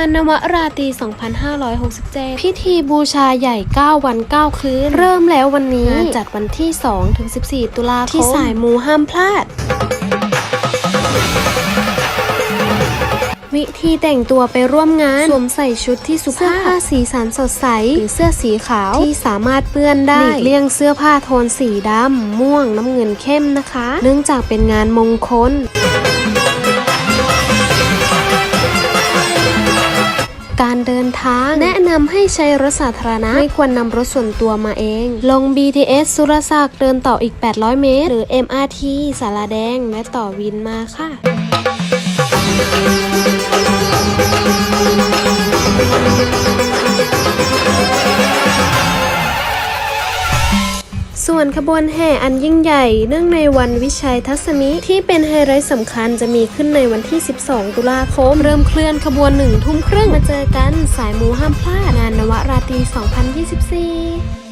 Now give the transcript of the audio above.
านนวราตรี 2567 พิธีบูชาใหญ่ 9 วัน 9 คืน เริ่มแล้ววันนี้จัดวันที่ 2 ถึง 14 ตุลาคม ที่สายมูห้ามพลาดวิธีแต่งตัวไปร่วมงาน สวมใส่ชุดที่สุภาพเสื้อผ้าสีสันสดใส หรือเสื้อสีขาวที่สามารถเปื้อนได้หลีกเลี่ยงเสื้อผ้าโทนสีดำ ม่วงน้ำเงินเข้มนะคะ เนื่องจากเป็นงานมงคล การเดินทาง แนะนำให้ใช้รถสาธารณะ ไม่ควรนำรถส่วนตัวมาเอง ลง BTS สุรศักดิ์เดินต่ออีก 800 เมตร หรือ MRT สารแดง และต่อวินมาค่ะ ส่วนขบวนแห่อันยิ่งใหญ่เนื่องในวันวิชัยทัศมิที่เป็นไฮไลท์สำคัญจะมีขึ้นในวันที่ 12 ตุลาคม เริ่มเคลื่อนขบวนหนึ่งทุ่มครึ่งมาเจอกันสายมูห้ามพลาดงานนวราตรี 2024